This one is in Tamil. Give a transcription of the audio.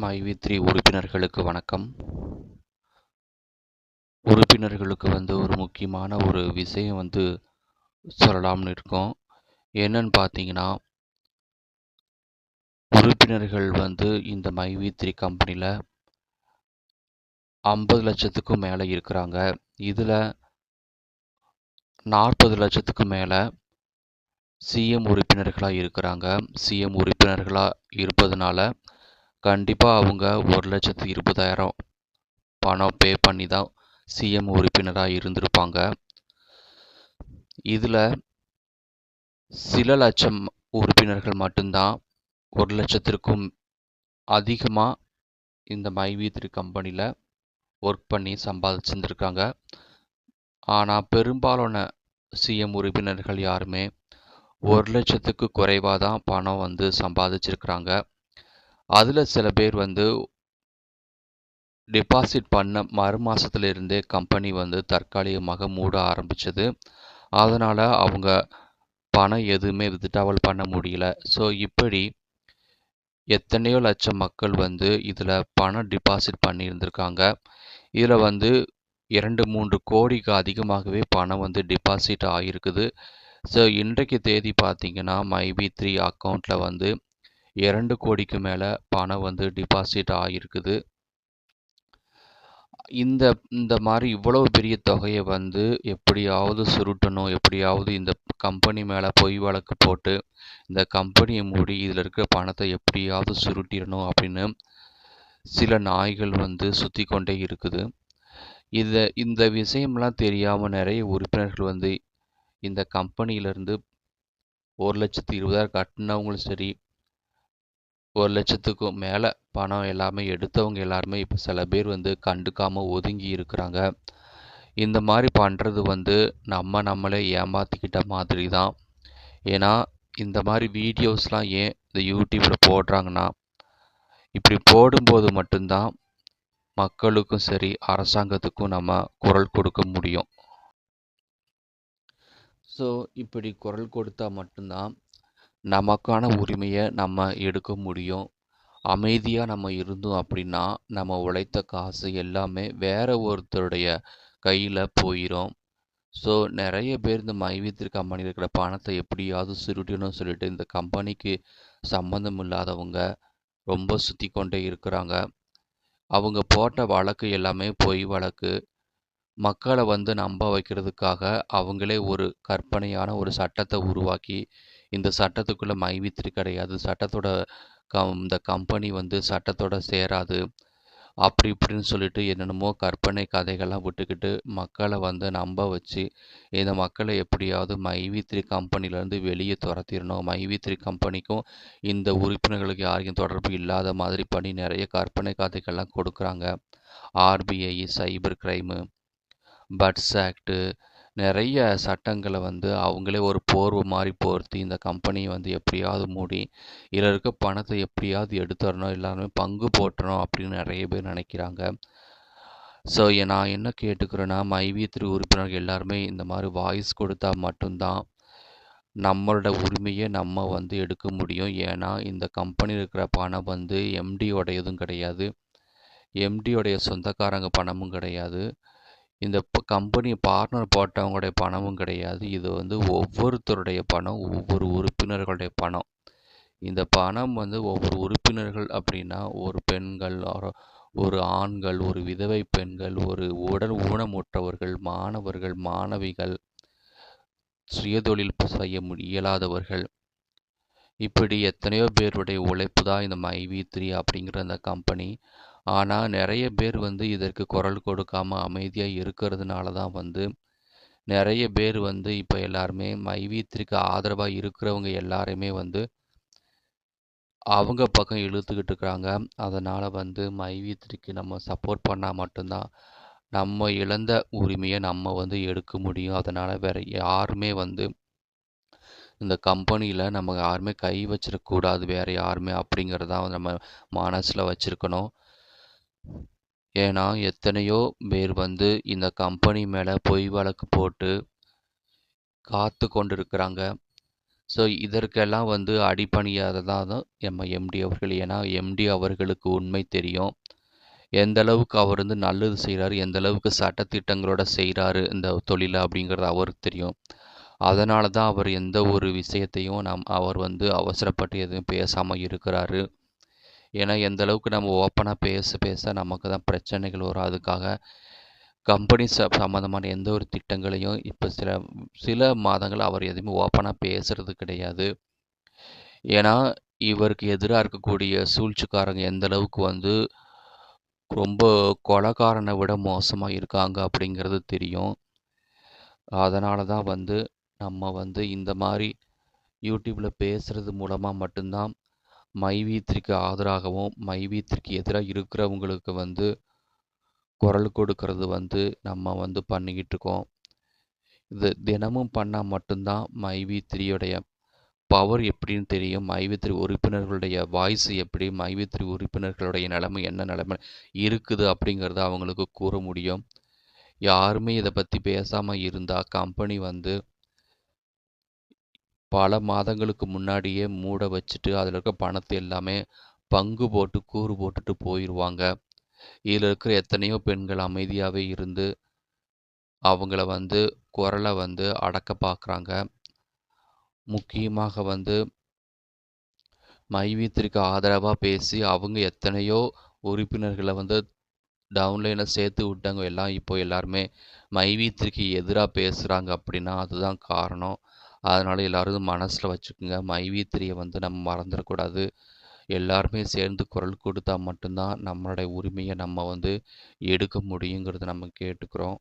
மைவி த்ரீ உறுப்பினர்களுக்கு வணக்கம். உறுப்பினர்களுக்கு வந்து ஒரு முக்கியமான ஒரு விஷயம் வந்து சொல்லலாம்னு இருக்கோம். என்னன்னு பார்த்தீங்கன்னா உறுப்பினர்கள் வந்து இந்த மைவி த்ரீ கம்பெனியில் ஐம்பது லட்சத்துக்கும் மேலே இருக்கிறாங்க. இதில் நாற்பது லட்சத்துக்கு மேலே சிஎம் உறுப்பினர்களாக இருக்கிறாங்க. சிஎம் உறுப்பினர்களாக இருப்பதனால கண்டிப்பாக அவங்க ஒரு லட்சத்து இருபதாயிரம் பணம் பே பண்ணி தான் சிஎம் உறுப்பினராக இருந்திருப்பாங்க. இதில் சில லட்சம் உறுப்பினர்கள் மட்டும்தான் ஒரு லட்சத்திற்கும் அதிகமாக இந்த மைவி த்ரீ கம்பெனியில் ஒர்க் பண்ணி சம்பாதிச்சிருந்துருக்காங்க. ஆனால் பெரும்பாலான சிஎம் உறுப்பினர்கள் யாருமே ஒரு லட்சத்துக்கு குறைவாக தான் பணம் வந்து சம்பாதிச்சிருக்கிறாங்க. அதில் சில பேர் வந்து டெபாசிட் பண்ண மறு மாதத்துலேருந்தே கம்பெனி வந்து தற்காலிகமாக மூட ஆரம்பிச்சது. அதனால் அவங்க பணம் எதுவுமே வித்ட்ராவல் பண்ண முடியல. ஸோ இப்படி எத்தனையோ லட்சம் மக்கள் வந்து இதில் பணம் டிபாசிட் பண்ணியிருந்திருக்காங்க. இதில் வந்து இரண்டு மூன்று கோடிக்கு அதிகமாகவே பணம் வந்து டிபாசிட் ஆகிருக்குது ஸோ இன்றைக்கு தேதி பார்த்திங்கன்னா மைபி த்ரீ அக்கௌண்ட்டில் வந்து இரண்டு கோடிக்கு மேலே பணம் வந்து டிபாசிட் ஆகியிருக்குது. இந்த இந்த மாதிரி இவ்வளோ பெரிய தொகையை வந்து எப்படியாவது சுருட்டணும் எப்படியாவது இந்த கம்பெனி மேலே பொய் வழக்கு போட்டு இந்த கம்பெனியை மூடி இதில் இருக்கிற பணத்தை எப்படியாவது சுருட்டிடணும் அப்படின்னு சில நாய்கள் வந்து சுற்றி கொண்டே இருக்குது. இதை இந்த விஷயம்லாம் தெரியாமல் நிறைய உறுப்பினர்கள் வந்து இந்த கம்பெனியிலேருந்து ஒரு லட்சத்து இருபதாயிரம் கட்டினவங்களும் சரி ஒரு லட்சத்துக்கும் மேலே பணம் எல்லாமே எடுத்தவங்க எல்லாருமே இப்போ சில பேர் வந்து கண்டுக்காமல் ஒதுங்கி இருக்கிறாங்க. இந்த மாதிரி பண்ணுறது வந்து நம்ம நம்மளே ஏமாற்றிக்கிட்ட மாதிரி தான் ஏன்னா இந்த மாதிரி வீடியோஸ்லாம் ஏன் இந்த யூடியூப்பில் போடுறாங்கன்னா இப்படி போடும்போது மட்டும்தான் மக்களுக்கும் சரி அரசாங்கத்துக்கும் நம்ம குரல் கொடுக்க முடியும். ஸோ இப்படி குரல் கொடுத்தா மட்டும்தான் நமக்கான உரிமையை நம்ம எடுக்க முடியும். அமைதியாக நம்ம இருந்தோம் அப்படின்னா நம்ம உழைத்த காசு எல்லாமே வேற ஒருத்தருடைய கையில் போயிடும் ஸோ நிறைய பேர் இந்த மைவித்திரு கம்பெனியில் இருக்கிற பணத்தை எப்படியாவது சுருட்டணும்னு சொல்லிட்டு இந்த கம்பெனிக்கு சம்மந்தம் இல்லாதவங்க ரொம்ப சுற்றி கொண்டே இருக்கிறாங்க. அவங்க போட்ட வழக்கு எல்லாமே பொய் வழக்கு. மக்களை வந்து நம்ப வைக்கிறதுக்காக அவங்களே ஒரு கற்பனையான ஒரு சட்டத்தை உருவாக்கி இந்த சட்டத்துக்குள்ளே மைவித்திரி கிடையாது. சட்டத்தோட கம் இந்த கம்பெனி வந்து சட்டத்தோட சேராது. அப்படி இப்படின்னு சொல்லிட்டு என்னென்னமோ கற்பனை கதைகள்லாம் விட்டுக்கிட்டு மக்களை வந்து நம்ப வச்சு இந்த மக்களை எப்படியாவது மைவி த்ரீ கம்பெனிலேருந்து வெளியே துரத்திடணும். மைவி த்ரீ கம்பெனிக்கும் இந்த உறுப்பினர்களுக்கு யாருக்கும் தொடர்பு இல்லாத மாதிரி பண்ணி நிறைய கற்பனை கதைகள்லாம் கொடுக்குறாங்க. RBI cyber crime BUDS act நிறைய சட்டங்களை வந்து அவங்களே ஒரு போர்வை மாதிரி போர்த்தி இந்த கம்பெனியை வந்து எப்படியாவது மூடி இதில் இருக்க பணத்தை எப்படியாவது எடுத்துடணும் எல்லாருமே பங்கு போட்டணும் அப்படின்னு நிறைய பேர் நினைக்கிறாங்க. ஸோ நான் என்ன கேட்டுக்கிறேன்னா மைவி திரு உறுப்பினர்கள் எல்லாருமே இந்த மாதிரி வாய்ஸ் கொடுத்தா மட்டும்தான் நம்மளோட உரிமையை நம்ம வந்து எடுக்க முடியும். ஏன்னா இந்த கம்பெனியில் இருக்கிற பணம் வந்து எம்டியோடையதும் கிடையாது. எம்டியோடைய சொந்தக்காரங்க பணமும் கிடையாது. இந்த கம்பெனி பார்ட்னர் போட்டவங்களுடைய பணமும் கிடையாது. இது வந்து ஒவ்வொருத்தருடைய பணம் ஒவ்வொரு உறுப்பினர்களுடைய பணம். இந்த பணம் வந்து ஒவ்வொரு உறுப்பினர்கள் அப்படின்னா ஒரு பெண்கள் ஒரு ஆண்கள் ஒரு விதவை பெண்கள் ஒரு உடல் ஊனமுற்றவர்கள் மாணவர்கள் மாணவிகள் சுயதொழில் செய்ய இயலாதவர்கள். இப்படி எத்தனையோ பேருடைய உழைப்பு தான் இந்த மைவி த்ரீ அப்படிங்கிற அந்த கம்பெனி ஆனால் நிறைய பேர் வந்து இதற்கு குரல் கொடுக்காம அமைதியாக இருக்கிறதுனால தான் வந்து நிறைய பேர் வந்து இப்போ எல்லாருமே மைவீத்திற்கு ஆதரவாக இருக்கிறவங்க எல்லாருமே வந்து அவங்க பக்கம் இழுத்துக்கிட்டு இருக்கிறாங்க அதனால் வந்து மைவீத்திற்கு நம்ம சப்போர்ட் பண்ணால் மட்டும்தான் நம்ம இழந்த உரிமையை நம்ம வந்து எடுக்க முடியும். அதனால் வேறு யாருமே வந்து இந்த கம்பெனியில் நம்ம யாருமே கை வச்சிடக்கூடாது. வேறு யாருமே அப்படிங்கிறதான் நம்ம மனசில் வச்சுருக்கணும். ஏன்னா எத்தனையோ பேர் வந்து இந்த கம்பெனி மேலே பொய் வழக்கு போட்டு காத்து கொண்டு இருக்கிறாங்க ஸோ இதற்கெல்லாம் வந்து அடிபணியாததா தான் நம்ம எம்டி அவர்கள். ஏன்னா எம்டி அவர்களுக்கு உண்மை தெரியும். எந்த அளவுக்கு அவர் வந்து நல்லது செய்கிறாரு எந்த அளவுக்கு சட்டத்திட்டங்களோட செய்கிறாரு இந்த தொழில் அப்படிங்கிறது அவருக்கு தெரியும். அதனால தான் அவர் எந்த ஒரு விஷயத்தையும் நம் அவர் வந்து அவசரப்பட்டு எதுவும் பேசாமல் இருக்கிறாரு. ஏன்னா எந்த அளவுக்கு நம்ம ஓப்பனாக பேச பேச நமக்கு தான் பிரச்சனைகள் வரும். அதுக்காக கம்பெனி ச சம்மந்தமான எந்த ஒரு திட்டங்களையும் இப்போ சில சில மாதங்கள் அவர் எதுவுமே ஓப்பனாக பேசுறது கிடையாது. ஏன்னா இவருக்கு எதிராக இருக்கக்கூடிய சூழ்ச்சிக்காரங்க எந்த அளவுக்கு வந்து ரொம்ப கொலகாரனை விட மோசமாக இருக்காங்க அப்படிங்கிறது தெரியும். அதனால தான் வந்து நம்ம வந்து இந்த மாதிரி யூடியூப்பில் பேசுறது மூலமாக மட்டும்தான் தான் மைவி3க்கு ஆதரவாகவும், மைவி3க்கு எதிராக இருக்கிறவங்களுக்கு வந்து குரல் கொடுக்கறது வந்து நம்ம வந்து பண்ணிக்கிட்டு இருக்கோம். இது தினமும் பண்ணா மட்டும் தான் மைவி3 உடைய பவர் எப்படின்னு தெரியும். மைவித்திரி உறுப்பினர்களுடைய வாய்ஸ் எப்படி, மைவித்திரி உறுப்பினர்களுடைய நிலைமை என்ன நிலைமை இருக்குது அப்படிங்கிறத அவங்களுக்கு கூற முடியும். யாருமே இதை பற்றி பேசாமல் இருந்தால் கம்பெனி வந்து பல மாதங்களுக்கு முன்னாடியே மூட வச்சுட்டு, அதில் இருக்க பணத்தை எல்லாமே பங்கு போட்டு, கூறு போட்டுட்டு போயிடுவாங்க இதில் இருக்கிற எத்தனையோ பெண்கள் அமைதியாகவே இருந்து, அவங்கள வந்து குரலை வந்து அடக்க பார்க்குறாங்க. முக்கியமாக வந்து மைவீத்திற்கு ஆதரவாக பேசி, அவங்க எத்தனையோ உறுப்பினர்களை வந்து டவுன்லைனை சேர்த்து விட்டவங்க எல்லாம் இப்போ எல்லாருமே மைவீத்திற்கு எதிராக பேசுகிறாங்க அப்படின்னா, அதுதான் காரணம். அதனால் எல்லாரும் மனசில் வச்சுக்கோங்க மைவித்திரியை வந்து நம்ம மறந்துடக்கூடாது எல்லாருமே சேர்ந்து குரல் கொடுத்தா மட்டும்தான் நம்மளுடைய உரிமையை நம்ம வந்து எடுக்க முடியுங்கிறத நம்ம கேட்டுக்கிறோம்.